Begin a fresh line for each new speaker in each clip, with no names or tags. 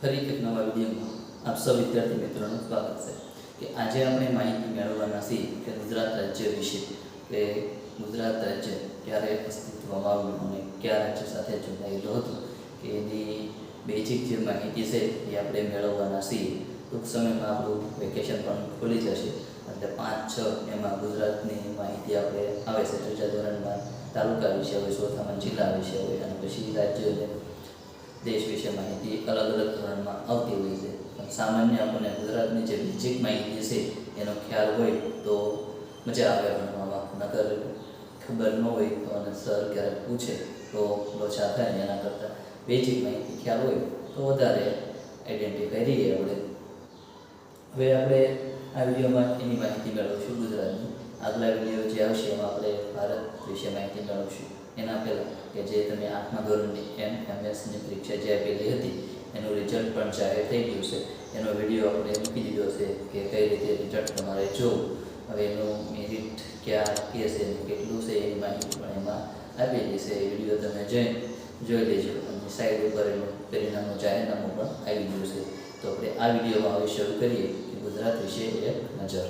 ફરી એક નવા વિડીયોમાં આપ સૌ વિદ્યાર્થી મિત્રોનું સ્વાગત છે કે આજે આપણે માહિતી મેળવવાના છીએ કે ગુજરાત રાજ્ય વિશે કે ગુજરાત રાજ્ય ક્યારે અસ્તિત્વમાં આવ્યું અને કયા રાજ્ય સાથે જોડાયેલું હતું કે એની બેઝિક જે માહિતી છે એ આપણે મેળવવાના છીએ. ટૂંક સમયમાં આપણું વેકેશન પણ ખુલી જશે એટલે પાંચ, છ એમાં ગુજરાતની માહિતી આપણે આવે છે. ત્રીજા ધોરણમાં તાલુકા વિશે હોય, ચોથામાં જિલ્લા વિશે હોય અને પછી રાજ્ય દેશ વિશે માહિતી અલગ અલગ ધોરણમાં આવતી હોય છે. પણ સામાન્ય આપણને ગુજરાતની જે બેઝિક માહિતી છે એનો ખ્યાલ હોય તો મજા આવે ભણવામાં. નકર ખબર ન હોય તો અને સર ક્યારેક પૂછે તો લોચા થાય એના કરતાં બેઝિક માહિતી ખ્યાલ હોય તો વધારે આઈડેન્ટિફાઈ રહીએ આપણે. હવે આપણે આ વિડીયોમાં એની માહિતી મેળવીશું ગુજરાતની. આગલા વીડિયો જે આવશે એમાં આપણે ભારત વિશે માહિતી મેળવશું. એના પહેલાં કે જે તમે આઠમા ધોરણની એમ એમએસની પરીક્ષા જે આપેલી હતી, એનું રિઝલ્ટ પણ જાહેર થઈ ગયું છે. એનો વીડિયો આપણે મૂકી દીધો છે કે કઈ રીતે રિઝલ્ટ તમારે જોવું. હવે એનું મેરિટ ક્યાં કે છે કેટલું છે એની માહિતી પણ એમાં આપેલી છે. એ વીડિયો તમે જોઈ જોઈ લેજો. અને સાઈડ ઉપર એનું પરિણામનું જાહેરનામું પણ આવી ગયું છે. તો આપણે આ વિડીયોમાં હવે શરૂ કરીએ કે ગુજરાત વિશે એક નજર.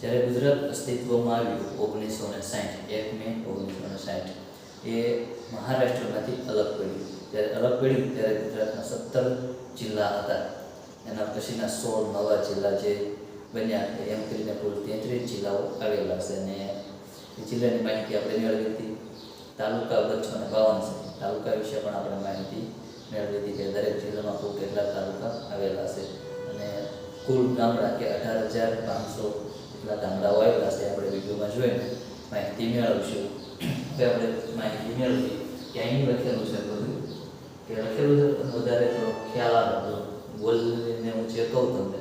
જ્યારે ગુજરાત અસ્તિત્વમાં આવ્યું ઓગણીસો ને સાઠ એક મે ઓગણીસો ને સાઠ એ મહારાષ્ટ્રમાંથી અલગ પડ્યું. જ્યારે અલગ પડ્યું, ત્યારે ગુજરાતના સત્તર જિલ્લા હતા. એના પછીના સોળ નવા જિલ્લા જે બન્યા એમ કરીને કુલ તેત્રીસ જિલ્લાઓ આવેલા છે. અને એ જિલ્લાની માહિતી આપણે મેળવી હતી. તાલુકા બસો ને બાવન છે. તાલુકા વિશે પણ આપણે માહિતી મેળવી હતી કે દરેક જિલ્લામાં કુલ કેટલા તાલુકા આવેલા છે. અને કુલ ગામડા કે અઢાર હજાર પાંચસો એટલા ગામડાઓ આવેલા છે આપણે વિડીયોમાં જોઈને માહિતી મેળવશું હવે આપણે માહિતી મેળવી કે અહીં લખેલું છે બધું કે લખેલું છે વધારે તો ખ્યાલ આવે તો બોલીને હું જે કહું તમને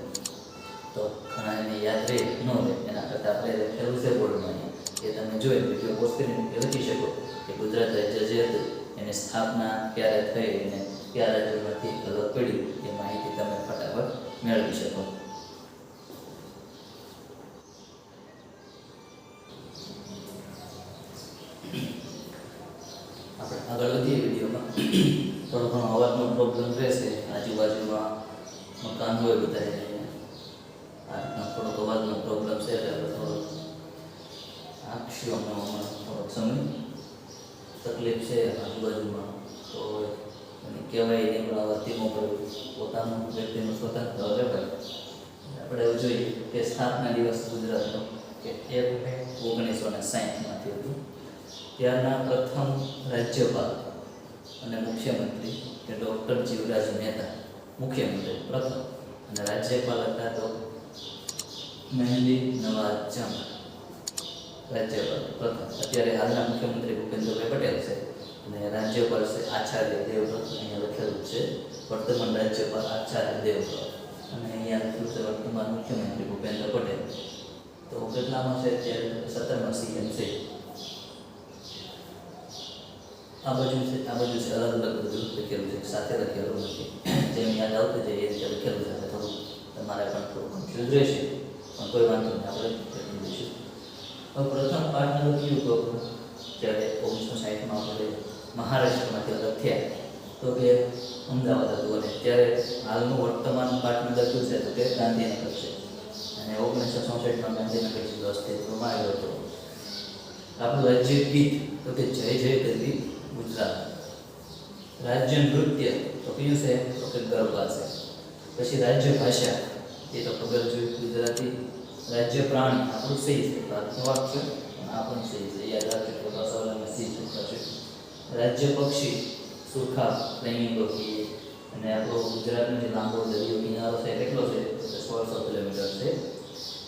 તો ઘણા એને યાદ રહે ન રહે એના કરતાં આપણે લખેલું છે બોર્ડમાં એ તમે જોઈ વીડિયો પોસ્ટ કરીને લખી શકો કે ગુજરાત રાજ્ય જે હતું એની સ્થાપના ક્યારે થઈ અને ક્યારે રાજ્યમાંથી અલગ પડ્યું એ માહિતી તમે ફટાફટ મેળવી શકો. આપણે આગળ વધીએ વિડીયોમાં. થોડો ઘણો અવાજનો પ્રોબ્લેમ રહેશે. આજુબાજુમાં મકાન હોય બધા આ થોડોક અવાજનો પ્રોબ્લેમ છે એટલે થોડો આપશું અમને થોડોક સમય. તકલીફ છે એને કહેવાય નહીં પણ ધીમો કરવો પોતાનું વ્યક્તિનું સ્વતંત્ર રહે આપણે એવું જોઈએ કે સ્થાપના દિવસ ગુજરાતનો કે એક મે ઓગણીસો ને સાહીઠમાંથી હતું. ત્યારના પ્રથમ રાજ્યપાલ અને મુખ્યમંત્રી કે ડૉક્ટર જીવરાજ મહેતા, મુખ્યમંત્રી પ્રથમ. અને રાજ્યપાલ હતા તો મહેંદી નવાજ જંગ રાજ્યપાલ પ્રથમ. અત્યારે હાલના મુખ્યમંત્રી ભૂપેન્દ્રભાઈ પટેલ છે. અને રાજ્યપાલ છે આચાર્ય દેવવ્રત અહીંયા લખેલું છે. વર્તમાન રાજ્યપાલ આચાર્ય દેવવ્રત. અને અહીંયા લખેલું છે વર્તમાન મુખ્યમંત્રી ભૂપેન્દ્ર પટેલ. તો કેટલામાં છે? અત્યારે સત્તરમાં સીએમ છે. આ બાજુ છે, આ બાજુ છે, અલગ અલગ બધું લખેલું છે. સાથે લખેલું નથી. જેમ યાદ આવતું જાય એ રીતે લખેલું છે. થોડું તમારે પણ થોડું કન્ફ્યુઝ રહેશે. પણ કોઈ વાંધો નહીં, આપણે લખી દઈશું હવે પ્રથમ પાઠમાં લખ્યું તો જ્યારે ઓગણીસો સાઠમાં આપણે મહારાષ્ટ્રમાંથી અલગ થયા. તો કે અમદાવાદ હતું અને ત્યારે હાલનું વર્તમાન પાટનગર શું છે? તો કે ગાંધીનગર છે. અને ઓગણીસો ચોસઠમાં ગાંધીનગર જિલ્લો અસ્તિત્વમાં આવ્યો હતો. આપણું રાજ્ય ગીત, તો કે જય જય કરવી ગુજરાત. રાજ્ય નૃત્ય, તો કયું છે તો કે ગરબા છે. પછી રાજ્ય ભાષા, એ તો ખબર જોઈએ ગુજરાતી. રાજ્ય પ્રાણી, આપણું સહી છે. ભારતનું વાક્ય આપણું સહી છે. યાદ રાખજો. તો સવાલમાં સહી થશે રાજ્ય પક્ષી સુરખા ફ્લેમિંગો કહીએ અને આપણો ગુજરાતનો જે લાંબો દરિયો કિનારો છે, કેટલો છે? તો કે સોળસો કિલોમીટર છે.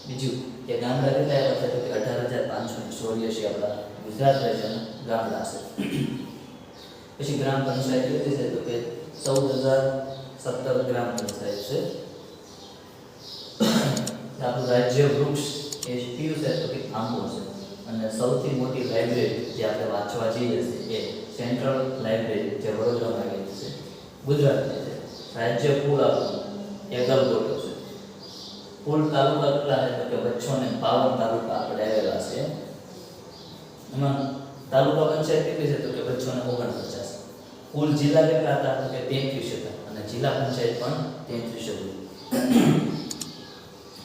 બીજું કે ગામડા કેટલા એવા છે? તો કે અઢાર હજાર પાંચસો ને ચોર્યાસી આપણા ગુજરાત રાજ્યના ગામડા છે. પછી ગ્રામ પંચાયત કેટલી છે? તો કે ચૌદ હજાર સત્તર ગ્રામ પંચાયત છે. આપણું રાજ્ય વૃક્ષ એ કયું છે? તો કે આંબો છે. અને સૌથી મોટી લાઇબ્રેરી જે આપણે વાંચવા જઈએ છીએ એ સેન્ટ્રલ લાઇબ્રેરી જે વડોદરામાં આવેલી છે ગુજરાતની છે રાજ્ય કુલ આપણું એગલગોટો છે કુલ તાલુકા કેટલા છે તો કે બચ્ચો ને બાવન તાલુકા આપણે આવેલા છે એમાં તાલુકા પંચાયત કેટલી છે તો કે બચ્ચો ને ઓગણપચાસ કુલ જિલ્લા કેટલા હતા તો કે તેત્રીસ હતા અને જિલ્લા પંચાયત પણ તેત્રીસ હતી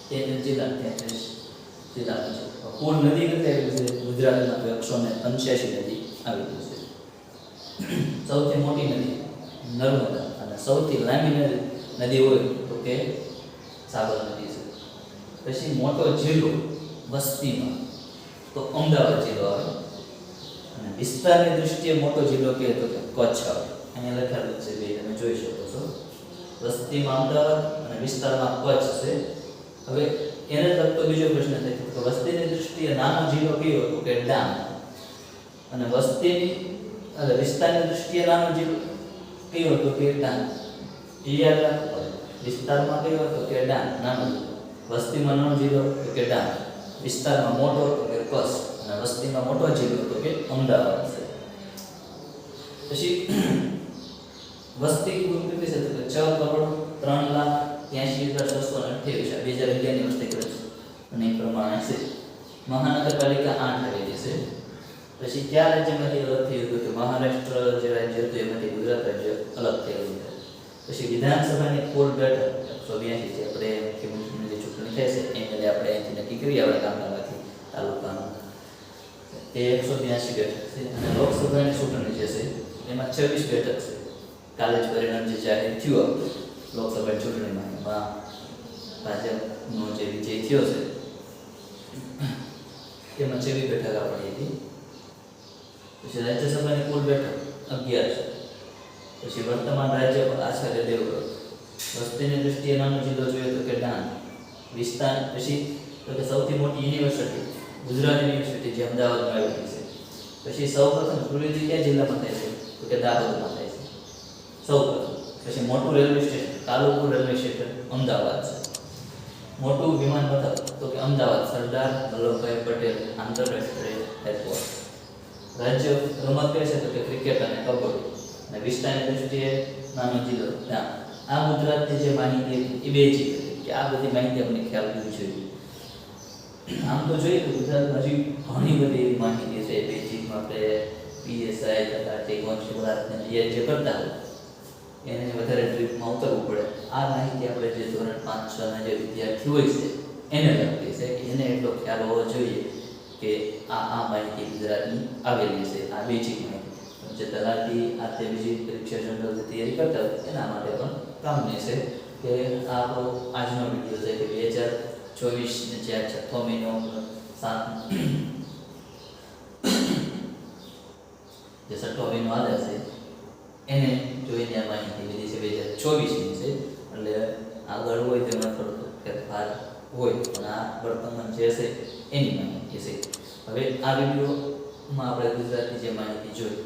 તેત્રીસ જિલ્લા તેત્રીસ જિલ્લા પંચાયત કુલ નદી કેટલી આવી છે ગુજરાતમાં તો એકસો ને પંચ્યાસી નદી આવેલી છે સૌથી મોટી નદી નર્મદા. અને સૌથી લાંબી નદી નદી હોય તો કે સાબરમતી છે. પછી મોટો જિલ્લો વસ્તીમાં. તો અમદાવાદ જિલ્લો આવે. અને વિસ્તારની દૃષ્ટિએ મોટો જિલ્લો કહે તો કચ્છ આવે. અહીંયા લખેલું છે બે તમે જોઈ શકો છો. વસ્તીમાં અમદાવાદ અને વિસ્તારમાં કચ્છ છે. હવે એને લગતો બીજો પ્રશ્ન થાય કે વસ્તીની દૃષ્ટિએ નાનો જિલ્લો કયો તો કે ડાંગ. અને વસ્તીની એટલે વિસ્તારની દૃષ્ટિએ નાનો જિલ્લો કયો તો કે ડાંગ, એ વિસ્તારમાં કયો તો કે ડાંગ, નાનો વસ્તીમાં નાનો જિલ્લો કે ડાંગ. વિસ્તારમાં મોટો હતો કે કચ્છ. અને વસ્તીમાં મોટો જિલ્લો તો કે અમદાવાદ. છે પછી વસ્તી કુલ કેટલી છે? તો છ કરોડ ત્રણ લાખ ત્યાંશી હજાર છસો ને અઠ્યાવીસ. બે હજાર અગિયારની વસ્તી કરે છે. અને એ પ્રમાણે છે. મહાનગરપાલિકા આઠ આવેલી છે. પછી કયા રાજ્યમાંથી અલગ થયું હતું કે મહારાષ્ટ્ર જે રાજ્ય હતું, એમાંથી ગુજરાત રાજ્ય અલગ થયેલું છે પછી વિધાનસભાની કુલ બેઠક, એકસો બ્યાસી છે. આપણે મુખ્યમંત્રીની જે ચૂંટણી થાય છે એમને આપણે અહીંથી નક્કી કરીએ આપણે ગામડામાંથી, તાલુકાનું. એ એકસો બ્યાસી બેઠક છે અને લોકસભાની ચૂંટણી જે છે, એમાં છવ્વીસ બેઠક છે. કાલે જ પરિણામ જે જાહેર થયું આપણું લોકસભા ચૂંટણીમાં, એમાં ભાજપનો જે વિજય થયો છે, એમાં છવ્વીસ બેઠક આપણી હતી. પછી રાજ્યસભાની કુલ બેઠક અગિયાર છે. પછી વર્તમાન રાજ્યપાલ આચાર્ય દેવવ્રત. વસ્તીની દૃષ્ટિએ નાનો જિલ્લો જોઈએ તો કે ડાંગ. વિસ્તાર, પછી તો કે સૌથી મોટી યુનિવર્સિટી, ગુજરાત યુનિવર્સિટી જે અમદાવાદમાં આવેલી છે. પછી સૌપ્રથમ સુરતી કયા જિલ્લામાં થાય છે? તો કે દાહોદમાં થાય છે. સૌપ્રથમ, પછી મોટું railway station, Kalupur railway station Ahmedabad છે. મોટું વિમાન મથક, તો કે અમદાવાદ, સરદાર વલ્લભભાઈ પટેલ આંતરરાષ્ટ્રીય એરપોર્ટ રાજ્ય રમત કહે છે તો કે ક્રિકેટ અને કબડ્ડી. અને વિસ્તારની દ્રષ્ટિએ નાનો જિલ્લો ત્યાં આ ગુજરાતની જે માહિતી હતી એ બે છે કે આ બધી માહિતી અમને ખ્યાલ હોવી જોઈએ આમ તો જોઈએ તો ગુજરાતમાં હજી ઘણી બધી એવી માહિતી છે. બે બેઝિકમાં આપણે પીએસઆઈ તથા તે કોન્સ્ટેબલ જે જે કરતા હોય, એને વધારે ટ્રીપમાં ઉતરવું પડે. આ માહિતી આપણે જે ધોરણ પાંચ છ ના જે વિદ્યાર્થી હોય છે, એને લગતી છે કે એને એટલો ખ્યાલ હોવો જોઈએ. કે આ આ માહિતી ગુજરાતની આવેલી છે, આ બેઝિક માહિતી. જે તલાટી આ તે બીજી પરીક્ષા જનરલ તૈયારી કરતા એના માટે પણ કામની છે કે આ આપણો આજનો વીડિયો છે કે બે હજાર ચોવીસ જે છઠ્ઠો મહિનો સાત જે છઠ્ઠો મહિનો હાલે છે, એને જોઈને આ માહિતી લીધી છે બે હજાર ચોવીસની છે. એટલે આગળ હોય તેમાં થોડો ફેરફાર હોય, પણ આ વર્તમાન જે છે એની માહિતી છે. હવે આ વિડીયોમાં આપણે ગુજરાતની જે માહિતી જોઈ,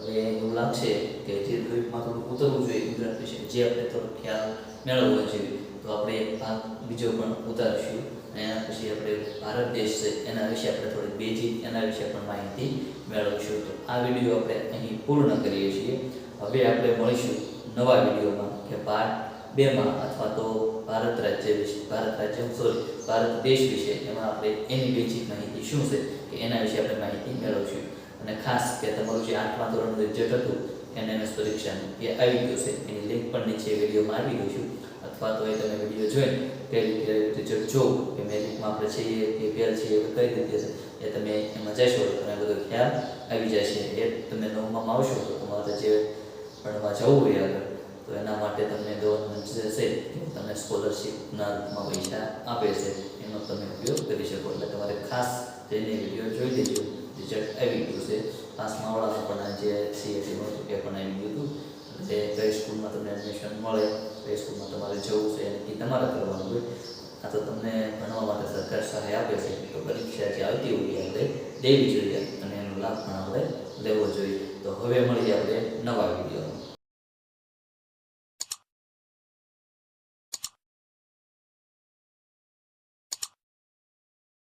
હવે એવું લાગશે કે જે દ્વીપમાં થોડું ઉતરવું જોઈએ ગુજરાત વિશે, જે આપણે થોડો ખ્યાલ મેળવવો જોઈએ, તો આપણે ભાગ બીજો પણ ઉતારશું. એના પછી આપણે ભારત દેશ છે, એના વિશે આપણે થોડી બેઝિક એના વિશે પણ માહિતી મેળવશું. તો આ વીડિયો આપણે અહીં પૂર્ણ કરીએ છીએ. હવે આપણે મળીશું નવા વિડીયોમાં. કે પાર્ટ બેમાં અથવા તો ભારત રાજ્ય વિશે, ભારત રાજ્ય સોરી ભારત દેશ વિશે એમાં આપણે એની બેઝિક માહિતી શું છે કે એના વિશે આપણે માહિતી મેળવશું. અને ખાસ કે તમારું જે આઠમા ધોરણનું રિઝલ્ટ હતું, એનએમએસ પરીક્ષાનું, એ આવી ગયું છે. એની લિંક પણ નીચે વિડીયોમાં આવી ગયું છું. અથવા તો એ તમે વીડિયો કે રીતે રિઝલ્ટ જો કે મેરિટમાં આપણે છીએ કે ફેલ છીએ કઈ રીતે છે, એ તમે એમાં જશો તો બધો ખ્યાલ આવી જશે. એ તમે નવમાં આવશો તો તમારે જે ભણવા જવું હોય આગળ, તો એના માટે તમને તમને સ્કોલરશિપના રૂપમાં પૈસા આપે છે, એનો તમે ઉપયોગ કરી શકો. એટલે તમારે ખાસ જઈને વીડિયો જોઈ લેજો. રિઝલ્ટ આવી ગયું છે. વાળાનું પણ જે સીએટીનું એ પણ આવી ગયું હતું. એટલે કઈ સ્કૂલમાં તમને એડમિશન મળે, કઈ સ્કૂલમાં તમારે જવું છે, એ તમારે કરવાનું હોય. આ તો તમને ભણવા માટે સરકાર સહાય આપે છે. તો પરીક્ષા જે આવતી હોય આપણે દેવી જોઈએ અને એનો લાભ પણ આપણે લેવો જોઈએ. તો હવે મળીએ આપણે નવા વિડીયોમાં